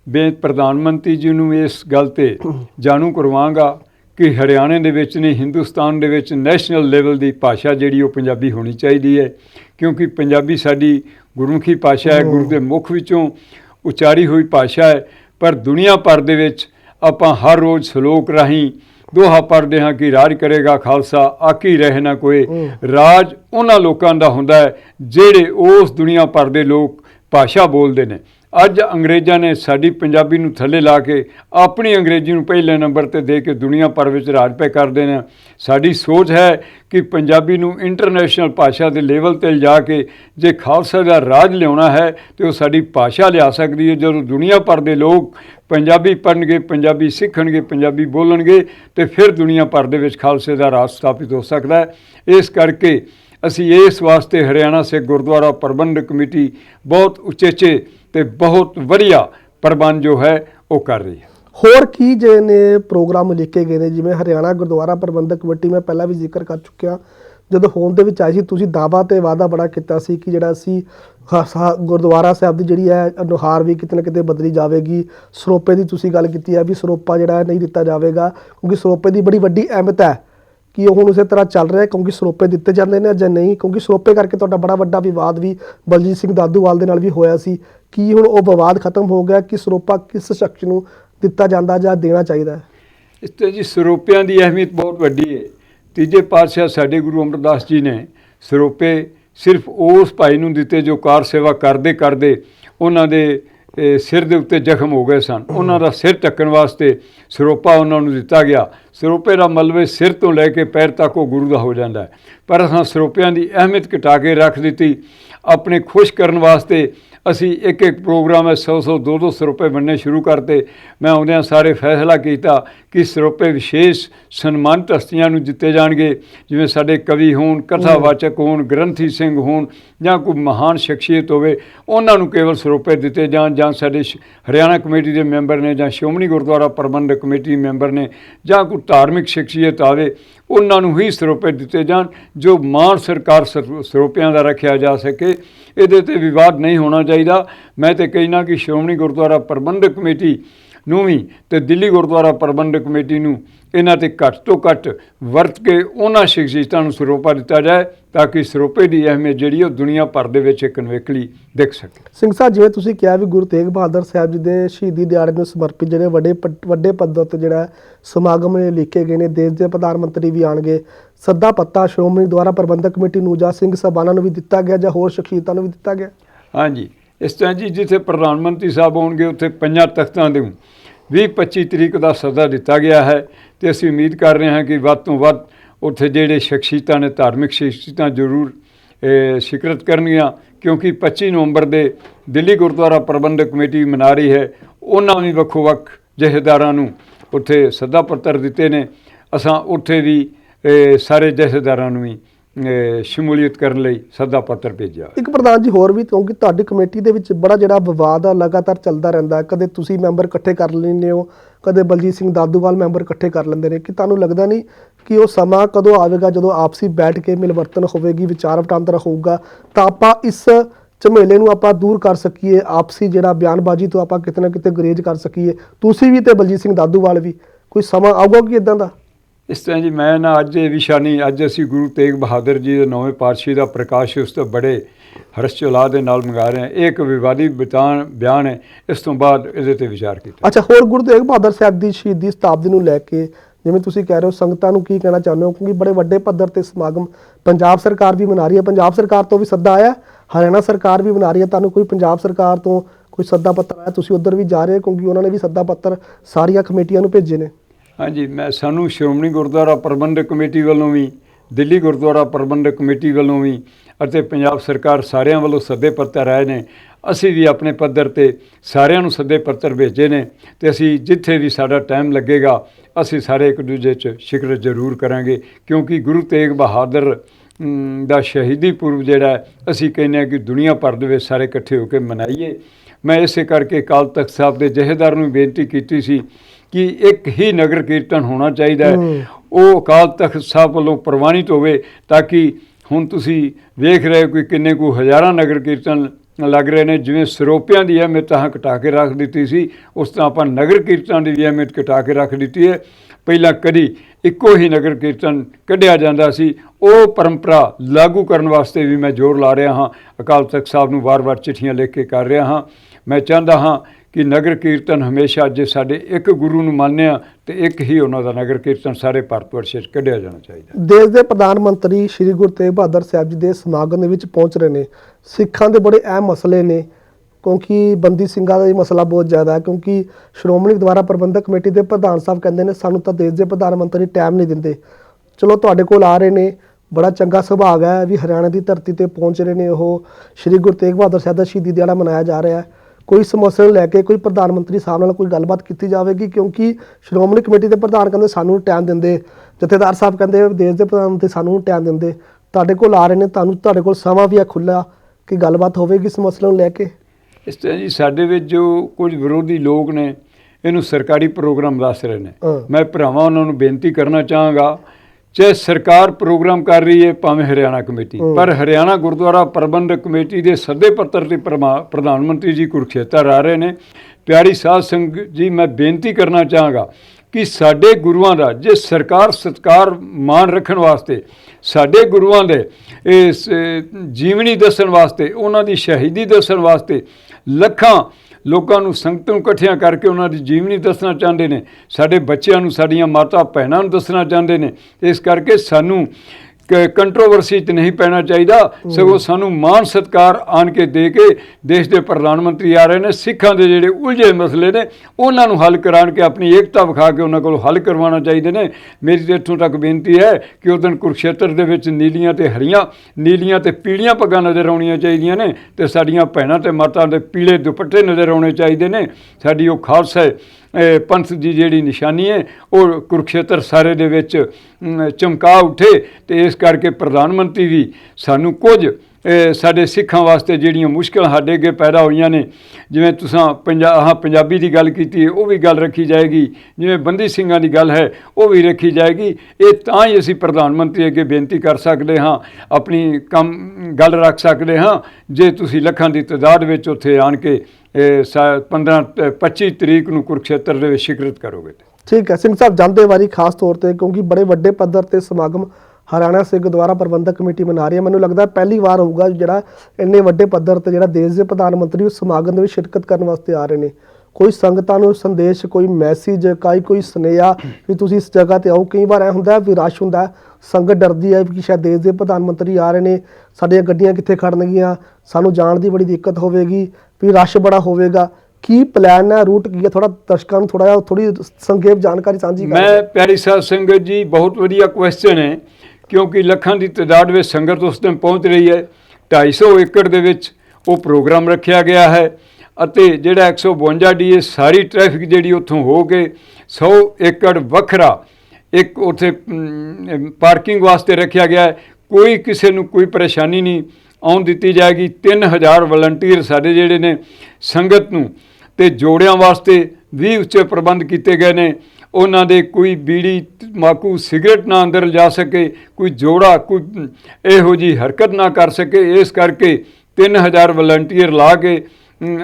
ਬੇ ਪ੍ਰਧਾਨ ਮੰਤਰੀ ਜੀ ਨੂੰ ਇਸ ਗੱਲ ਤੇ ਜਾਣੂ ਕਰਵਾਵਾਂਗਾ ਕਿ ਹਰਿਆਣੇ ਦੇ ਵਿੱਚ ਨੇ ਹਿੰਦੁਸਤਾਨ ਦੇ ਵਿੱਚ ਨੈਸ਼ਨਲ ਲੈਵਲ ਦੀ ਭਾਸ਼ਾ ਜਿਹੜੀ ਉਹ ਪੰਜਾਬੀ ਹੋਣੀ ਚਾਹੀਦੀ ਹੈ। ਕਿਉਂਕਿ ਪੰਜਾਬੀ ਸਾਡੀ ਗੁਰਮੁਖੀ ਭਾਸ਼ਾ ਹੈ, ਗੁਰੂ ਦੇ ਮੁਖ ਵਿੱਚੋਂ ਉਚਾਰੀ ਹੋਈ ਭਾਸ਼ਾ ਹੈ। ਪਰ ਦੁਨੀਆ ਭਰ ਦੇ ਵਿੱਚ ਆਪਾਂ ਹਰ ਰੋਜ਼ ਸ਼ਲੋਕ ਰਾਹੀਂ ਦੋਹਾ ਪੜ੍ਹਦੇ ਹਾਂ ਕਿ ਰਾਜ ਕਰੇਗਾ ਖਾਲਸਾ ਆਕੀ ਰਹਿ ਨਾ ਕੋਏ। ਰਾਜ ਉਹਨਾਂ ਲੋਕਾਂ ਦਾ ਹੁੰਦਾ ਹੈ ਜਿਹੜੇ ਉਸ ਦੁਨੀਆ ਭਰ ਦੇ ਲੋਕ ਭਾਸ਼ਾ ਬੋਲਦੇ ਨੇ। ਅੱਜ ਅੰਗਰੇਜ਼ਾਂ ਨੇ ਸਾਡੀ ਪੰਜਾਬੀ ਨੂੰ ਥੱਲੇ ਲਾ ਕੇ ਆਪਣੀ ਅੰਗਰੇਜ਼ੀ ਨੂੰ ਪਹਿਲੇ ਨੰਬਰ ਤੇ ਦੇ ਕੇ ਦੁਨੀਆ ਭਰ ਵਿੱਚ ਰਾਜ ਪੈ ਕਰਦੇ ਨੇ ਸਾਡੀ ਸੋਚ ਹੈ ਕਿ ਪੰਜਾਬੀ ਨੂੰ ਇੰਟਰਨੈਸ਼ਨਲ ਭਾਸ਼ਾ ਦੇ ਲੈਵਲ ਤੇ ਲਿਜਾ ਕੇ ਜੇ ਖਾਲਸਾ ਦਾ ਰਾਜ ਲਿਆਉਣਾ ਹੈ ਤੇ ਉਹ ਸਾਡੀ ਭਾਸ਼ਾ ਲਿਆ ਸਕਦੀ ਹੈ। ਜਦੋਂ ਦੁਨੀਆ ਭਰ ਦੇ ਲੋਕ ਪੰਜਾਬੀ ਪੜ੍ਹਨਗੇ, ਪੰਜਾਬੀ ਸਿੱਖਣਗੇ, ਪੰਜਾਬੀ ਬੋਲਣਗੇ ਤੇ ਫਿਰ ਦੁਨੀਆ ਭਰ ਦੇ ਵਿੱਚ ਖਾਲਸੇ ਦਾ ਰਾਜ ਸਥਾਪਿਤ ਹੋ ਸਕਦਾ ਹੈ। ਇਸ ਕਰਕੇ ਅਸੀਂ ਇਸ ਵਾਸਤੇ ਹਰਿਆਣਾ ਸੇ ਗੁਰਦੁਆਰਾ ਪ੍ਰਬੰਧਕ ਕਮੇਟੀ ਬਹੁਤ ਉਚੇਚੇ ਤੇ ਬਹੁਤ ਵਧੀਆ ਪ੍ਰਬੰਧ ਜੋ ਹੈ ਉਹ ਕਰ ਰਹੀ ਹੈ। ਹੋਰ ਕੀ ਜੇ ਨੇ ਪ੍ਰੋਗਰਾਮ ਲਿਖੇ ਗਏ ਨੇ? ਜਿਵੇਂ ਹਰਿਆਣਾ ਗੁਰਦੁਆਰਾ ਪ੍ਰਬੰਧਕ ਕਮੇਟੀ, ਮੈਂ ਪਹਿਲਾਂ ਵੀ ਜ਼ਿਕਰ ਕਰ ਚੁੱਕਿਆ, ਜਦੋਂ ਹੋਂਦ ਦੇ ਵਿੱਚ ਆਈ ਸੀ, ਤੁਸੀਂ ਦਾਵਾ ਤੇ ਵਾਅਦਾ ਬੜਾ ਕੀਤਾ ਸੀ ਕਿ ਜਿਹੜਾ ਅਸੀਂ ਗੁਰਦੁਆਰਾ ਸਾਹਿਬ ਦੀ ਜਿਹੜੀ ਹੈ, ਨੁਹਾਰ ਵੀ ਕਿਤੇ ਨਾ ਕਿਤੇ ਬਦਲੀ ਜਾਵੇਗੀ। ਸਰੋਪੇ ਦੀ ਤੁਸੀਂ ਗੱਲ ਕੀਤੀ ਹੈ ਵੀ ਸਰੋਪਾ ਜਿਹੜਾ ਨਹੀਂ ਦਿੱਤਾ ਜਾਵੇਗਾ, ਕਿਉਂਕਿ ਸਰੋਪੇ ਦੀ ਬੜੀ ਵੱਡੀ ਅਹਿਮਤ ਹੈ। ਕਿ ਉਹ ਹੁਣ ਉਸੇ ਤਰ੍ਹਾਂ ਚੱਲ ਰਿਹਾ ਕਿਉਂਕਿ ਸਰੋਪੇ ਦਿੱਤੇ ਜਾਂਦੇ ਨੇ ਜਾਂ ਨਹੀਂ, ਕਿਉਂਕਿ ਸਰੋਪੇ ਕਰਕੇ ਤੁਹਾਡਾ ਬੜਾ ਵੱਡਾ ਵਿਵਾਦ ਵੀ ਬਲਜੀਤ ਸਿੰਘ ਦਾਦੂਵਾਲ ਦੇ ਨਾਲ ਵੀ ਹੋਇਆ ਸੀ। ਕੀ ਹੁਣ ਉਹ ਵਿਵਾਦ ਖਤਮ ਹੋ ਗਿਆ ਕਿ ਸਰੋਪਾ ਕਿਸ ਸ਼ਖਸ ਨੂੰ ਦਿੱਤਾ ਜਾਂਦਾ ਜਾਂ ਦੇਣਾ ਚਾਹੀਦਾ ਹੈ? ਇਸ ਤੇ ਜੀ ਸਰੋਪਿਆਂ ਦੀ ਅਹਿਮੀਅਤ ਬਹੁਤ ਵੱਡੀ ਹੈ। ਤੀਜੇ ਪਾਤਸ਼ਾਹ ਸਾਡੇ ਗੁਰੂ ਅਮਰਦਾਸ ਜੀ ਨੇ ਸਰੋਪੇ ਸਿਰਫ ਉਸ ਭਾਈ ਨੂੰ ਦਿੱਤੇ ਜੋ ਕਾਰ ਸੇਵਾ ਕਰਦੇ ਕਰਦੇ ਉਹਨਾਂ ਦੇ ਸਿਰ ਦੇ ਉੱਤੇ ਜ਼ਖਮ ਹੋ ਗਏ ਸਨ। ਉਹਨਾਂ ਦਾ ਸਿਰ ਟੱਕਣ ਵਾਸਤੇ ਸਰੋਪਾ ਉਹਨਾਂ ਨੂੰ ਦਿੱਤਾ ਗਿਆ। ਸਰੋਪੇ ਦਾ ਮਲਬੇ ਸਿਰ ਤੋਂ ਲੈ ਕੇ ਪੈਰ ਤੱਕ ਉਹ ਗੁਰੂ ਦਾ ਹੋ ਜਾਂਦਾ ਹੈ। ਪਰ ਅਸਾਂ ਸਰੋਪਿਆਂ ਦੀ ਅਹਿਮੀਅਤ ਘਟਾ ਕੇ ਰੱਖ ਦਿੱਤੀ। ਆਪਣੇ ਖੁਸ਼ ਕਰਨ ਵਾਸਤੇ ਅਸੀਂ ਇੱਕ ਇੱਕ ਪ੍ਰੋਗਰਾਮ ਹੈ 100 100 200 200 ਰੁਪਏ ਵੰਡਣੇ ਸ਼ੁਰੂ ਕਰਤੇ। ਮੈਂ ਆਉਂਦਿਆਂ ਸਾਰੇ ਫੈਸਲਾ ਕੀਤਾ ਕਿ ਸਰੋਪੇ ਵਿਸ਼ੇਸ਼ ਸਨਮਾਨਿਤ ਹਸਤੀਆਂ ਨੂੰ ਦਿੱਤੇ ਜਾਣਗੇ। ਜਿਵੇਂ ਸਾਡੇ ਕਵੀ ਹੋਣ, ਕਥਾਵਾਚਕ ਹੋਣ, ਗ੍ਰੰਥੀ ਸਿੰਘ ਹੋਣ ਜਾਂ ਕੋਈ ਮਹਾਨ ਸ਼ਖਸੀਅਤ ਹੋਵੇ, ਉਹਨਾਂ ਨੂੰ ਕੇਵਲ ਸਰੋਪੇ ਦਿੱਤੇ ਜਾਣ ਜਾਂ ਸਾਡੇ ਸ਼- ਹਰਿਆਣਾ ਕਮੇਟੀ ਦੇ ਮੈਂਬਰ ਨੇ ਜਾਂ ਸ਼੍ਰੋਮਣੀ ਗੁਰਦੁਆਰਾ ਪ੍ਰਬੰਧਕ ਕਮੇਟੀ ਮੈਂਬਰ ਨੇ ਜਾਂ ਕੋਈ ਧਾਰਮਿਕ ਸ਼ਖਸੀਅਤ ਆਵੇ ਉਹਨਾਂ ਨੂੰ ਹੀ ਸਰੋਪੇ ਦਿੱਤੇ ਜਾਣ, ਜੋ ਮਾਨ ਸਰਕਾਰ ਸਰ- ਸਰੋਪਿਆਂ ਦਾ ਰੱਖਿਆ ਜਾ ਸਕੇ। ਇਹਦੇ ਤੇ ਵਿਵਾਦ ਨਹੀਂ ਹੋਣਾ ਚਾਹੀਦਾ। ਮੈਂ ਤੇ ਕਹਿਣਾ ਕਿ ਸ਼੍ਰੋਮਣੀ ਗੁਰਦੁਆਰਾ ਪ੍ਰਬੰਧਕ ਕਮੇਟੀ ਨੂੰ ਵੀ ਤੇ ਦਿੱਲੀ ਗੁਰਦੁਆਰਾ ਪ੍ਰਬੰਧਕ ਕਮੇਟੀ ਨੂੰ ਇਹਨਾਂ ਤੇ ਘੱਟ ਤੋਂ ਘੱਟ ਵਰਤ ਕੇ ਉਹਨਾਂ ਸ਼ਖਸੀਅਤਾਂ ਨੂੰ ਸਰੋਪਾ ਦਿੱਤਾ ਜਾਏ ਤਾਂ ਕਿ ਸਰੋਪੇ ਦੀ ਅਹਿਮੀਅਤ ਜਿਹੜੀ ਉਹ ਦੁਨੀਆ ਭਰ ਦੇ ਵਿੱਚ ਇੱਕ ਨਵੇਕਲੀ ਦਿਖ ਸਕੇ। ਸਿੰਘ ਸਾਹਿਬ ਜਿਵੇਂ ਤੁਸੀਂ ਕਿਹਾ ਵੀ ਗੁਰੂ ਤੇਗ ਬਹਾਦਰ ਸਾਹਿਬ ਜੀ ਦੇ ਸ਼ਹੀਦੀ ਦਿਹਾੜੇ ਨੂੰ ਸਮਰਪਿਤ ਜਿਹੜੇ ਵੱਡੇ ਵੱਡੇ ਪੱਧਰ ਤੇ ਜਿਹੜਾ ਸਮਾਗਮ ਨੇ ਲਿਖੇ ਗਏ ਨੇ ਦੇਸ਼ ਦੇ ਪ੍ਰਧਾਨ ਮੰਤਰੀ ਵੀ ਆਣਗੇ ਸੱਦਾ ਪੱਤਾ ਸ਼੍ਰੋਮਣੀ ਦੁਆਰਾ ਪ੍ਰਬੰਧਕ ਕਮੇਟੀ ਨੂੰ ਜਾਂ ਸਿੰਘ ਸਭਾਨਾਂ ਨੂੰ ਵੀ ਦਿੱਤਾ ਗਿਆ ਜਾਂ ਹੋਰ ਸ਼ਖਸੀਅਤਾਂ ਨੂੰ ਵੀ ਦਿੱਤਾ ਗਿਆ? ਹਾਂਜੀ। ਇਸ ਤਰ੍ਹਾਂ ਜੀ ਜਿੱਥੇ ਪ੍ਰਧਾਨ ਮੰਤਰੀ ਸਾਹਿਬ ਆਉਣਗੇ ਉੱਥੇ ਪੰਜਾਂ ਤਖਤਾਂ ਦੇ 20 25 ਤਰੀਕ ਦਾ ਸੱਦਾ ਦਿੱਤਾ ਗਿਆ ਹੈ ਤੇ ਅਸੀਂ ਉਮੀਦ ਕਰ ਰਹੇ ਹਾਂ ਕਿ ਵੱਧ ਤੋਂ ਵੱਧ ਉੱਥੇ ਜਿਹੜੇ ਸ਼ਖਸੀਅਤਾਂ ਨੇ, ਧਾਰਮਿਕ ਸ਼ਖਸੀਅਤਾਂ ਜ਼ਰੂਰ ਸ਼ਿਕਰਤ ਕਰਨਗੀਆਂ, ਕਿਉਂਕਿ 25 ਨਵੰਬਰ ਦੇ ਦਿੱਲੀ ਗੁਰਦੁਆਰਾ ਪ੍ਰਬੰਧਕ ਕਮੇਟੀ ਮਨਾ ਰਹੀ ਹੈ। ਉਹਨਾਂ ਵੀ ਵੱਖੋ ਵੱਖ ਜਥੇਦਾਰਾਂ ਨੂੰ ਉੱਥੇ ਸੱਦਾ ਪੱਤਰ ਦਿੱਤੇ ਨੇ। ਅਸਾਂ ਉੱਥੇ ਵੀ ਸਾਰੇ ਜਥੇਦਾਰਾਂ ਨੂੰ ਵੀ ਸ਼ਮੂਲੀਅਤ ਕਰਨ ਲਈ ਸੱਦਾ ਪੱਤਰ ਭੇਜਿਆ। ਇੱਕ ਪ੍ਰਧਾਨ ਜੀ, ਹੋਰ ਵੀ ਕਿਉਂਕਿ ਤੁਹਾਡੀ ਕਮੇਟੀ ਦੇ ਵਿੱਚ ਬੜਾ ਜਿਹੜਾ ਵਿਵਾਦ ਆ, ਲਗਾਤਾਰ ਚੱਲਦਾ ਰਹਿੰਦਾ ਕਦੇ ਤੁਸੀਂ ਮੈਂਬਰ ਇਕੱਠੇ ਕਰ ਲੈਂਦੇ ਹੋ, ਕਦੇ ਬਲਜੀਤ ਸਿੰਘ ਦਾਦੂਵਾਲ ਮੈਂਬਰ ਇਕੱਠੇ ਕਰ ਲੈਂਦੇ ਨੇ। ਕਿ ਤੁਹਾਨੂੰ ਲੱਗਦਾ ਨਹੀਂ ਕਿ ਉਹ ਸਮਾਂ ਕਦੋਂ ਆਵੇਗਾ, ਜਦੋਂ ਆਪਸੀ ਬੈਠ ਕੇ ਮਿਲਵਰਤਨ ਹੋਵੇਗੀ, ਵਿਚਾਰ ਵਟਾਂਦਰਾ ਹੋਊਗਾ? ਤਾਂ ਆਪਾਂ ਇਸ ਝਮੇਲੇ ਨੂੰ ਆਪਾਂ ਦੂਰ ਕਰ ਸਕੀਏ, ਆਪਸੀ ਜਿਹੜਾ ਬਿਆਨਬਾਜ਼ੀ ਤੋਂ ਆਪਾਂ ਕਿਤੇ ਨਾ ਕਿਤੇ ਗਰੇਜ ਕਰ ਸਕੀਏ। ਤੁਸੀਂ ਵੀ ਤੇ ਬਲਜੀਤ ਸਿੰਘ ਦਾਦੂਵਾਲ ਵੀ, ਕੋਈ ਸਮਾਂ ਆਊਗਾ ਕਿ ਇਦਾਂ ਦਾ? ਇਸ ਤਰ੍ਹਾਂ ਜੀ ਮੈਂ ਨਾ ਅੱਜ ਇਹ ਵਿਸ਼ਾ ਨਹੀਂ ਅੱਜ ਅਸੀਂ ਗੁਰੂ ਤੇਗ ਬਹਾਦਰ ਜੀ ਦੇ ਨੌਵੇਂ ਪਾਤਸ਼ਾਹ ਦਾ ਪ੍ਰਕਾਸ਼ ਉਸ ਤੋਂ ਬੜੇ ਹਰਸ਼ਚੋਲਾ ਦੇ ਨਾਲ ਮੰਗਾ ਰਹੇ ਹਾਂ। ਇਹ ਇੱਕ ਵਿਵਾਦੀ ਬਿਤਾਨ, ਬਿਆਨ ਹੈ। ਇਸ ਤੋਂ ਬਾਅਦ ਇਹਦੇ ਤੇ ਵਿਚਾਰ ਕੀਤਾ ਅੱਛਾ, ਹੋਰ ਗੁਰੂ ਤੇਗ ਬਹਾਦਰ ਸਾਹਿਬ ਦੀ ਸ਼ਹੀਦੀ ਸ਼ਤਾਬਦੀ ਨੂੰ ਲੈ ਕੇ ਜਿਵੇਂ ਤੁਸੀਂ ਕਹਿ ਰਹੇ ਹੋ, ਸੰਗਤਾਂ ਨੂੰ ਕੀ ਕਹਿਣਾ ਚਾਹੁੰਦੇ ਹੋ? ਕਿਉਂਕਿ ਬੜੇ ਵੱਡੇ ਪੱਧਰ ਤੇ ਸਮਾਗਮ ਪੰਜਾਬ ਸਰਕਾਰ ਵੀ ਮਨਾ ਰਹੀ ਹੈ। ਪੰਜਾਬ ਸਰਕਾਰ ਤੋਂ ਵੀ ਸੱਦਾ ਆਇਆ ਹਰਿਆਣਾ ਸਰਕਾਰ ਵੀ ਮਨਾ ਰਹੀ ਹੈ। ਤੁਹਾਨੂੰ ਕੋਈ ਪੰਜਾਬ ਸਰਕਾਰ ਤੋਂ ਕੋਈ ਸੱਦਾ ਪੱਤਰ ਆਇਆ? ਤੁਸੀਂ ਉੱਧਰ ਵੀ ਜਾ ਰਹੇ ਹੋ ਕਿਉਂਕਿ ਉਹਨਾਂ ਨੇ ਵੀ ਸੱਦਾ ਪੱਤਰ ਸਾਰੀਆਂ ਕਮੇਟੀਆਂ ਨੂੰ ਭੇਜੇ ਨੇ। ਹਾਂਜੀ, ਮੈਂ ਸਾਨੂੰ ਸ਼੍ਰੋਮਣੀ ਗੁਰਦੁਆਰਾ ਪ੍ਰਬੰਧਕ ਕਮੇਟੀ ਵੱਲੋਂ ਵੀ, ਦਿੱਲੀ ਗੁਰਦੁਆਰਾ ਪ੍ਰਬੰਧਕ ਕਮੇਟੀ ਵੱਲੋਂ ਵੀ ਅਤੇ ਪੰਜਾਬ ਸਰਕਾਰ ਸਾਰਿਆਂ ਵੱਲੋਂ ਸੱਦੇ ਪੱਤਰ ਆਏ ਨੇ। ਅਸੀਂ ਵੀ ਆਪਣੇ ਪੱਧਰ ਤੇ ਸਾਰਿਆਂ ਨੂੰ ਸੱਦੇ ਪੱਤਰ ਭੇਜੇ ਨੇ ਤੇ ਅਸੀਂ ਜਿੱਥੇ ਵੀ ਸਾਡਾ ਟਾਈਮ ਲੱਗੇਗਾ, ਅਸੀਂ ਸਾਰੇ ਇੱਕ ਦੂਜੇ 'ਚ ਸ਼ਿਕਰ ਜ਼ਰੂਰ ਕਰਾਂਗੇ ਕਿਉਂਕਿ ਗੁਰੂ ਤੇਗ ਬਹਾਦਰ ਦਾ ਸ਼ਹੀਦੀ ਪੁਰਬ ਜਿਹੜਾ ਅਸੀਂ ਕਹਿੰਦੇ ਹਾਂ ਕਿ ਦੁਨੀਆ ਭਰ ਦੇ ਵਿੱਚ ਸਾਰੇ ਇਕੱਠੇ ਹੋ ਕੇ ਮਨਾਈਏ। ਮੈਂ ਇਸੇ ਕਰਕੇ ਅਕਾਲ ਤਖਤ ਸਾਹਿਬ ਦੇ ਜਥੇਦਾਰ ਨੂੰ ਬੇਨਤੀ ਕੀਤੀ ਸੀ ਕਿ ਇੱਕ ਹੀ ਨਗਰ ਕੀਰਤਨ ਹੋਣਾ ਚਾਹੀਦਾ ਹੈ। ਉਹ ਅਕਾਲ ਤਖਤ ਸਾਹਿਬ ਵੱਲੋਂ ਪ੍ਰਵਾਨਿਤ ਹੋਵੇ ਤਾਂ ਕਿ ਹੁਣ ਤੁਸੀਂ ਵੇਖ ਰਹੇ ਹੋ ਕਿ ਕਿੰਨੇ ਕੁ ਹਜ਼ਾਰਾਂ ਨਗਰ ਕੀਰਤਨ ਲੱਗ ਰਹੇ ਨੇ। ਜਿਵੇਂ ਸਰੋਪਿਆਂ ਦੀ ਅਹਿਮੀਅਤ ਤਾਂ ਘਟਾ ਕੇ ਰੱਖ ਦਿੱਤੀ ਸੀ ਉਸ ਤਰ੍ਹਾਂ ਆਪਾਂ ਨਗਰ ਕੀਰਤਨ ਦੀ ਵੀ ਅਹਿਮੀਅਤ ਘਟਾ ਕੇ ਰੱਖ ਦਿੱਤੀ ਹੈ। ਪਹਿਲਾਂ ਕਦੀ ਇੱਕੋ ਹੀ ਨਗਰ ਕੀਰਤਨ ਕੱਢਿਆ ਜਾਂਦਾ ਸੀ। ਉਹ ਪਰੰਪਰਾ ਲਾਗੂ ਕਰਨ ਵਾਸਤੇ ਵੀ ਮੈਂ ਜ਼ੋਰ ਲਾ ਰਿਹਾ ਹਾਂ। ਅਕਾਲ ਤਖਤ ਸਾਹਿਬ ਨੂੰ ਵਾਰ-ਵਾਰ ਚਿੱਠੀਆਂ ਲਿਖ ਕੇ ਕਰ ਰਿਹਾ ਹਾਂ। ਮੈਂ ਚਾਹੁੰਦਾ ਹਾਂ ਕਿ ਨਗਰ ਕੀਰਤਨ ਹਮੇਸ਼ਾ ਜੇ ਸਾਡੇ ਇੱਕ ਗੁਰੂ ਨੂੰ ਮੰਨਿਆ ਤੇ ਇੱਕ ਹੀ ਉਹਨਾਂ ਦਾ ਨਗਰ ਕੀਰਤਨ ਸਾਰੇ ਭਾਰਤ ਵਰਸ਼ ਵਿੱਚ ਕੱਢਿਆ ਜਾਣਾ ਚਾਹੀਦਾ ਦੇਸ਼ ਦੇ ਪ੍ਰਧਾਨ ਮੰਤਰੀ ਸ੍ਰੀ ਗੁਰੂ ਤੇਗ ਬਹਾਦਰ ਸਾਹਿਬ ਜੀ ਦੇ ਸਮਾਗਮ ਦੇ ਵਿੱਚ ਪਹੁੰਚ ਰਹੇ ਨੇ। ਸਿੱਖਾਂ ਦੇ ਬੜੇ ਅਹਿਮ ਮਸਲੇ ਨੇ, ਕਿਉਂਕਿ ਬੰਦੀ ਸਿੰਘਾਂ ਦਾ ਇਹ ਮਸਲਾ ਬਹੁਤ ਜ਼ਿਆਦਾ ਹੈ, ਕਿਉਂਕਿ ਸ਼੍ਰੋਮਣੀ ਗੁਰਦੁਆਰਾ ਪ੍ਰਬੰਧਕ ਕਮੇਟੀ ਦੇ ਪ੍ਰਧਾਨ ਸਾਹਿਬ ਕਹਿੰਦੇ ਨੇ, ਸਾਨੂੰ ਤਾਂ ਦੇਸ਼ ਦੇ ਪ੍ਰਧਾਨ ਮੰਤਰੀ ਟਾਈਮ ਨਹੀਂ ਦਿੰਦੇ। ਚਲੋ, ਤੁਹਾਡੇ ਕੋਲ ਆ ਰਹੇ ਨੇ, ਬੜਾ ਚੰਗਾ ਸੁਭਾਗ ਹੈ ਵੀ ਹਰਿਆਣਾ ਦੀ ਧਰਤੀ ਤੇ ਪਹੁੰਚ ਰਹੇ ਨੇ ਉਹ। ਸ੍ਰੀ ਗੁਰੂ ਤੇਗ ਬਹਾਦਰ ਸਾਹਿਬ ਦਾ ਸ਼ਹੀਦੀ ਦਿਹਾੜਾ ਮਨਾਇਆ ਜਾ ਰਿਹਾ ਹੈ। ਕੋਈ ਸਮੱਸਿਆ ਨੂੰ ਲੈ ਕੇ ਕੋਈ ਪ੍ਰਧਾਨ ਮੰਤਰੀ ਸਾਹਿਬ ਨਾਲ ਕੋਈ ਗੱਲਬਾਤ ਕੀਤੀ ਜਾਵੇਗੀ? ਕਿਉਂਕਿ ਸ਼੍ਰੋਮਣੀ ਕਮੇਟੀ ਦੇ ਪ੍ਰਧਾਨ ਕਹਿੰਦੇ ਸਾਨੂੰ ਟਾਈਮ ਦਿੰਦੇ। ਜਥੇਦਾਰ ਸਾਹਿਬ ਕਹਿੰਦੇ ਦੇਸ਼ ਦੇ ਪ੍ਰਧਾਨ ਮੰਤਰੀ ਸਾਨੂੰ ਟਾਈਮ ਦਿੰਦੇ। ਤੁਹਾਡੇ ਕੋਲ ਆ ਰਹੇ ਨੇ ਤੁਹਾਨੂੰ ਤੁਹਾਡੇ ਕੋਲ ਸਮਾਂ ਵੀ ਹੈ ਖੁੱਲਾ ਕਿ ਗੱਲਬਾਤ ਹੋਵੇਗੀ ਇਸ ਮਸਲੇ ਨੂੰ ਲੈ ਕੇ? ਇਸ ਤਰ੍ਹਾਂ ਜੀ ਸਾਡੇ ਵਿੱਚ ਜੋ ਕੁਝ ਵਿਰੋਧੀ ਲੋਕ ਨੇ ਇਹਨੂੰ ਸਰਕਾਰੀ ਪ੍ਰੋਗਰਾਮ ਦੱਸ ਰਹੇ ਨੇ। ਮੈਂ ਭਰਾਵਾਂ ਉਹਨਾਂ ਨੂੰ ਬੇਨਤੀ ਕਰਨਾ ਚਾਹਾਂਗਾ ਚਾਹੇ ਸਰਕਾਰ ਪ੍ਰੋਗਰਾਮ ਕਰ ਰਹੀ ਹੈ ਭਾਵੇਂ ਹਰਿਆਣਾ ਕਮੇਟੀ। ਪਰ ਹਰਿਆਣਾ ਗੁਰਦੁਆਰਾ ਪ੍ਰਬੰਧਕ ਕਮੇਟੀ ਦੇ ਸੱਦੇ ਪੱਤਰ ਤੇ ਪ੍ਰਧਾਨ ਮੰਤਰੀ ਜੀ ਕੁਰਖੇਤਰ ਆ ਰਹੇ ਨੇ ਪਿਆਰੀ ਸਾਧ ਸੰਗਤ ਜੀ ਮੈਂ ਬੇਨਤੀ ਕਰਨਾ ਚਾਹਾਂਗਾ ਕਿ ਸਾਡੇ ਗੁਰੂਆਂ ਦਾ ਜੇ ਸਰਕਾਰ ਸਤਕਾਰ ਮਾਨ ਰੱਖਣ ਵਾਸਤੇ ਸਾਡੇ ਗੁਰੂਆਂ ਦੇ ਇਸ ਜੀਵਨੀ ਦੱਸਣ ਵਾਸਤੇ ਉਹਨਾਂ ਦੀ ਸ਼ਹੀਦੀ ਦੱਸਣ ਵਾਸਤੇ ਲੱਖਾਂ ਲੋਕਾਂ ਨੂੰ ਸੰਗਤ ਨੂੰ ਇਕੱਠਿਆਂ ਕਰਕੇ ਉਹਨਾਂ ਦੀ ਜੀਵਨੀ ਦੱਸਣਾ ਚਾਹੁੰਦੇ ਨੇ। ਸਾਡੇ ਬੱਚਿਆਂ ਨੂੰ, ਸਾਡੀਆਂ ਮਾਤਾ ਭੈਣਾਂ ਨੂੰ ਦੱਸਣਾ ਚਾਹੁੰਦੇ ਨੇ। ਇਸ ਕਰਕੇ ਸਾਨੂੰ ਕੰਟਰੋਵਰਸੀ 'ਚ ਨਹੀਂ ਪੈਣਾ ਚਾਹੀਦਾ। ਸਗੋਂ ਸਾਨੂੰ ਮਾਨ ਸਤਕਾਰ ਆਣ ਕੇ ਦੇ ਕੇ ਦੇਸ਼ ਦੇ ਪ੍ਰਧਾਨ ਮੰਤਰੀ ਆ ਰਹੇ ਨੇ ਸਿੱਖਾਂ ਦੇ ਜਿਹੜੇ ਉਲਝੇ ਮਸਲੇ ਨੇ ਉਹਨਾਂ ਨੂੰ ਹੱਲ ਕਰਾਣ ਕੇ ਆਪਣੀ ਏਕਤਾ ਵਿਖਾ ਕੇ ਉਹਨਾਂ ਕੋਲ ਹੱਲ ਕਰਵਾਉਣਾ ਚਾਹੀਦੇ ਨੇ। ਮੇਰੀ ਤੇ ਇੱਥੋਂ ਤੱਕ ਬੇਨਤੀ ਹੈ ਕਿ ਉਸ ਦਿਨ ਕੁਰਕਸ਼ੇਤਰ ਦੇ ਵਿੱਚ ਨੀਲੀਆਂ ਤੇ ਹਰੀਆਂ ਨੀਲੀਆਂ ਤੇ ਪੀਲੀਆਂ ਪੱਗਾਂ ਨਜ਼ਰ ਆਉਣੀਆਂ ਚਾਹੀਦੀਆਂ ਨੇ ਤੇ ਸਾਡੀਆਂ ਭੈਣਾਂ ਤੇ ਮਾਤਾ ਦੇ ਪੀਲੇ ਦੁਪੱਟੇ ਨਜ਼ਰ ਆਉਣੇ ਚਾਹੀਦੇ ਨੇ। ਸਾਡੀ ਉਹ ਖਾਲਸਾ ਹੈ ਪੰਥ ਦੀ ਜਿਹੜੀ ਨਿਸ਼ਾਨੀ ਹੈ, ਉਹ ਕੁਰਕਸ਼ੇਤਰ ਸਾਰੇ ਦੇ ਵਿੱਚ ਚਮਕਾ ਉੱਠੇ ਤੇ ਇਸ ਕਰਕੇ ਪ੍ਰਧਾਨ ਮੰਤਰੀ ਵੀ ਸਾਨੂੰ ਕੁਝ ਸਾਡੇ ਸਿੱਖਾਂ ਵਾਸਤੇ ਜਿਹੜੀਆਂ ਮੁਸ਼ਕਲਾਂ ਸਾਡੇ ਅੱਗੇ ਪੈਦਾ ਹੋਈਆਂ ਨੇ ਜਿਵੇਂ ਤੁਸੀਂ ਪੰਜਾ ਆਹ ਪੰਜਾਬੀ ਦੀ ਗੱਲ ਕੀਤੀ ਉਹ ਵੀ ਗੱਲ ਰੱਖੀ ਜਾਏਗੀ ਜਿਵੇਂ ਬੰਦੀ ਸਿੰਘਾਂ ਦੀ ਗੱਲ ਹੈ ਉਹ ਵੀ ਰੱਖੀ ਜਾਏਗੀ। ਇਹ ਤਾਂ ਹੀ ਅਸੀਂ ਪ੍ਰਧਾਨ ਮੰਤਰੀ ਅੱਗੇ ਬੇਨਤੀ ਕਰ ਸਕਦੇ ਹਾਂ ਆਪਣੀ ਕੰਮ ਗੱਲ ਰੱਖ ਸਕਦੇ ਹਾਂ ਜੇ ਤੁਸੀਂ ਲੱਖਾਂ ਦੀ ਤਾਦਾਦ ਵਿੱਚ ਉੱਥੇ ਆਣ ਕੇ ਸਾ- 15 ਅ, 25 ਤਰੀਕ ਨੂੰ ਕੁਰਕਸ਼ੇਤਰ ਦੇ ਵਿੱਚ ਸ਼ਿਕਰਤ ਕਰੋਗੇ ਠੀਕ ਹੈ ਸਿੰਘ ਸਾਹਿਬ ਜਾਂਦੇ ਵਾਰੀ ਖਾਸ ਤੌਰ ਤੇ ਕਿਉਂਕਿ ਬੜੇ ਵੱਡੇ ਪੱਧਰ ਤੇ ਸਮਾਗਮ ਹਰਿਆਣਾ ਸਿੱਖ ਗੁਰਦੁਆਰਾ ਪ੍ਰਬੰਧਕ ਕਮੇਟੀ ਮਨਾ ਰਹੀ ਹੈ। ਮੈਨੂੰ ਲੱਗਦਾ ਪਹਿਲੀ ਵਾਰ ਹੋਊਗਾ ਜਿਹੜਾ ਇੰਨੇ ਵੱਡੇ ਪੱਧਰ ਤੇ ਜਿਹੜਾ ਦੇਸ਼ ਦੇ ਪ੍ਰਧਾਨ ਮੰਤਰੀ ਉਸ ਸਮਾਗਮ ਦੇ ਵਿੱਚ ਸ਼ਿਰਕਤ ਕਰਨ ਵਾਸਤੇ ਆ ਰਹੇ ਨੇ। ਕੋਈ ਸੰਗਤਾਂ ਨੂੰ ਸੰਦੇਸ਼, ਕੋਈ ਮੈਸੇਜ ਕਾਈ ਕੋਈ ਸੁਨੇਹਾ ਵੀ ਤੁਸੀਂ ਇਸ ਜਗ੍ਹਾ ਤੇ ਆਓ। ਕਈ ਵਾਰ ਐ ਹੁੰਦਾ ਵੀ ਰਸ਼ ਹੁੰਦਾ, ਸੰਗਤ ਡਰਦੀ ਹੈ ਕਿ ਸ਼ਾਇਦ ਦੇਸ਼ ਦੇ ਪ੍ਰਧਾਨ ਮੰਤਰੀ ਆ ਰਹੇ ਨੇ, ਸਾਡੀਆਂ ਗੱਡੀਆਂ ਕਿੱਥੇ ਖੜਨਗੀਆਂ, ਸਾਨੂੰ ਜਾਣ ਦੀ ਬੜੀ ਦਿੱਕਤ ਹੋਵੇਗੀ, ਵੀ ਰਸ਼ ਬੜਾ ਹੋਵੇਗਾ। ਕੀ ਪਲਾਨ ਹੈ, ਰੂਟ ਕੀ ਹੈ? ਥੋੜਾ ਦਰਸ਼ਕਾਂ ਨੂੰ ਥੋੜਾ ਜਿਹਾ ਥੋੜੀ ਸੰਖੇਪ ਜਾਣਕਾਰੀ ਸਾਂਝੀ ਕਰੋ ਮੈਂ ਪਿਆਰੀ ਸਾਧ ਸੰਗਤ ਜੀ, ਬਹੁਤ ਵਧੀਆ ਕੁਐਸਚਨ ਹੈ। ਕਿਉਂਕਿ ਲੱਖਾਂ ਦੀ ਤਾਦਾਦ ਵਿੱਚ ਸੰਗਤ ਉਸ ਦਿਨ ਪਹੁੰਚ ਰਹੀ ਹੈ। 250 ਏਕੜ ਦੇ ਵਿੱਚ ਉਹ ਪ੍ਰੋਗਰਾਮ ਰੱਖਿਆ ਗਿਆ ਹੈ ਅਤੇ ਜਿਹੜਾ 152 ਡੀਏ ਸਾਰੀ ਟ੍ਰੈਫਿਕ ਜਿਹੜੀ ਉੱਥੋਂ ਹੋ ਕੇ 100 ਏਕੜ ਵੱਖਰਾ ਇੱਕ ਉੱਥੇ ਪਾਰਕਿੰਗ ਵਾਸਤੇ ਰੱਖਿਆ ਗਿਆ ਕੋਈ ਕਿਸੇ ਨੂੰ ਕੋਈ ਪਰੇਸ਼ਾਨੀ ਨਹੀਂ ਆਉਣ ਦਿੱਤੀ ਜਾਏਗੀ। 3000 ਵਲੰਟੀਅਰ ਸਾਡੇ ਜਿਹੜੇ ਨੇ ਸੰਗਤ ਨੂੰ ਤੇ ਜੋੜਿਆਂ ਵਾਸਤੇ ਵੀ ਉੱਚੇ ਪ੍ਰਬੰਧ ਕੀਤੇ ਗਏ ਨੇ। ਉਹਨਾਂ ਦੇ ਕੋਈ ਬੀੜੀ ਤਮਾਕੂ ਸਿਗਰਟ ਨਾ ਅੰਦਰ ਲਿਜਾ ਸਕੇ, ਕੋਈ ਜੋੜਾ, ਕੋਈ ਇਹੋ ਜੀ ਹਰਕਤ ਨਾ ਕਰ ਸਕੇ। ਇਸ ਕਰਕੇ 3000 ਵਲੰਟੀਅਰ ਲਾ ਕੇ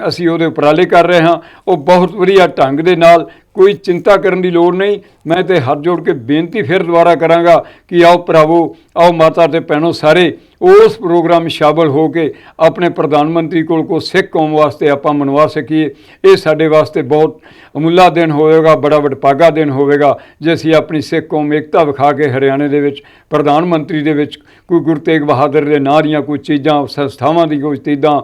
ਅਸੀਂ ਉਹਦੇ ਉਪਰਾਲੇ ਕਰ ਰਹੇ ਹਾਂ। ਉਹ ਬਹੁਤ ਵਧੀਆ ਢੰਗ ਦੇ ਨਾਲ ਕੋਈ ਚਿੰਤਾ ਕਰਨ ਦੀ ਲੋੜ ਨਹੀਂ। ਮੈਂ ਤੇ ਹੱਥ ਜੋੜ ਕੇ ਬੇਨਤੀ ਫਿਰ ਦੁਬਾਰਾ ਕਰਾਂਗਾ ਕਿ ਆਓ ਭਰਾਵੋ, ਆਓ ਮਾਤਾ ਤੇ ਭੈਣੋ ਸਾਰੇ, ਉਸ ਪ੍ਰੋਗਰਾਮ ਵਿੱਚ ਸ਼ਾਮਲ ਹੋ ਕੇ ਆਪਣੇ ਪ੍ਰਧਾਨ ਮੰਤਰੀ ਕੋਲ ਕੋ ਸਿੱਖ ਕੌਮ ਵਾਸਤੇ ਆਪਾਂ ਮਨਵਾ ਸਕੀਏ। ਇਹ ਸਾਡੇ ਵਾਸਤੇ ਬਹੁਤ ਅਮੁੱਲਾ ਦਿਨ ਹੋਵੇਗਾ, ਬੜਾ ਵਡਭਾਗਾ ਦਿਨ ਹੋਵੇਗਾ, ਜੇ ਅਸੀਂ ਆਪਣੀ ਸਿੱਖ ਕੌਮ ਏਕਤਾ ਵਿਖਾ ਕੇ ਹਰਿਆਣੇ ਦੇ ਵਿੱਚ, ਪ੍ਰਧਾਨ ਮੰਤਰੀ ਦੇ ਵਿੱਚ, ਕੋਈ ਗੁਰੂ ਤੇਗ ਬਹਾਦਰ ਦੇ ਨਾਂ ਦੀਆਂ ਕੋਈ ਚੀਜ਼ਾਂ, ਸੰਸਥਾਵਾਂ ਦੀ ਕੋਈ ਚੀਜ਼ਾਂ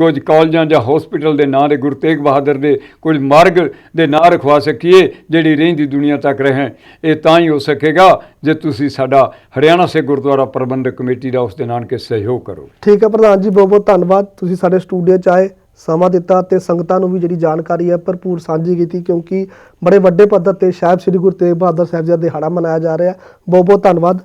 ਕੁਝ ਕਾਲਜਾਂ ਜਾਂ ਹਸਪੀਟਲ ਦੇ ਨਾਂ ਦੇ ਗੁਰੂ ਤੇਗ ਬਹਾਦਰ ਦੇ ਕੁਝ ਮਾਰਗ ਦੇ ਨਾਂ ਰਖਵਾ ਸਕੀਏ ਜਿਹੜੀ ਰਹਿੰਦੀ ਦੁਨੀਆ ਤੱਕ ਰਹੇ। ਇਹ ਤਾਂ ਹੀ ਹੋ ਸਕੇਗਾ ਜੇ ਤੁਸੀਂ ਸਾਡਾ ਹਰਿਆਣਾ ਸੇ ਗੁਰਦੁਆਰਾ ਪ੍ਰਬੰਧਕ ਕਮੇਟੀ ਦਾ ਉਸ ਦੇ ਨਾਲ ਕੇ ਸਹਿਯੋਗ ਕਰੋ। ਠੀਕ ਹੈ ਪ੍ਰਧਾਨ ਜੀ ਬਹੁਤ ਬਹੁਤ ਧੰਨਵਾਦ। ਤੁਸੀਂ ਸਾਡੇ ਸਟੂਡੀਓ ਚ ਆਏ ਸਮਾਂ ਦਿੱਤਾ ਤੇ ਸੰਗਤਾਂ ਨੂੰ ਵੀ ਜਿਹੜੀ ਜਾਣਕਾਰੀ ਹੈ ਭਰਪੂਰ ਸਾਂਝੀ ਕੀਤੀ ਕਿਉਂਕਿ ਬੜੇ ਵੱਡੇ ਪੱਧਰ ਤੇ ਸਾਹਿਬ ਸ੍ਰੀ ਗੁਰੂ ਤੇਗ ਬਹਾਦਰ ਸਾਹਿਬ ਜੀ ਦਾ ਦਿਹਾੜਾ ਮਨਾਇਆ ਜਾ ਰਿਹਾ। ਬਹੁਤ ਬਹੁਤ ਧੰਨਵਾਦ।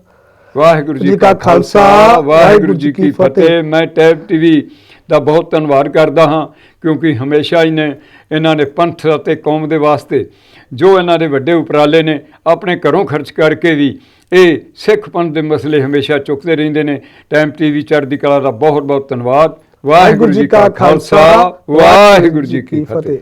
ਵਾਹਿਗੁਰੂ ਜੀ ਕਾ ਖਾਲਸਾ ਵਾਹਿਗੁਰੂ ਜੀ ਕੀ ਫਤਿਹ। ਮੈਂ ਟੈਬ ਟੀਵੀ ਦਾ ਬਹੁਤ ਧੰਨਵਾਦ ਕਰਦਾ ਹਾਂ ਕਿਉਂਕਿ ਹਮੇਸ਼ਾ ਹੀ ਨੇ ਇਹਨਾਂ ਨੇ ਪੰਥ ਅਤੇ ਕੌਮ ਦੇ ਵਾਸਤੇ ਜੋ ਇਹਨਾਂ ਦੇ ਵੱਡੇ ਉਪਰਾਲੇ ਨੇ ਆਪਣੇ ਘਰੋਂ ਖਰਚ ਕਰਕੇ ਵੀ ਇਹ ਸਿੱਖ ਪੰਥ ਦੇ ਮਸਲੇ ਹਮੇਸ਼ਾ ਚੁੱਕਦੇ ਰਹਿੰਦੇ ਨੇ। ਟਾਈਮ ਟੀਵੀ ਚੜ੍ਹਦੀ ਕਲਾ ਦਾ ਬਹੁਤ ਬਹੁਤ ਧੰਨਵਾਦ। ਵਾਹਿਗੁਰੂ ਜੀ ਕਾ ਖਾਲਸਾ ਵਾਹਿਗੁਰੂ ਜੀ ਕੀ ਫਤਿਹ।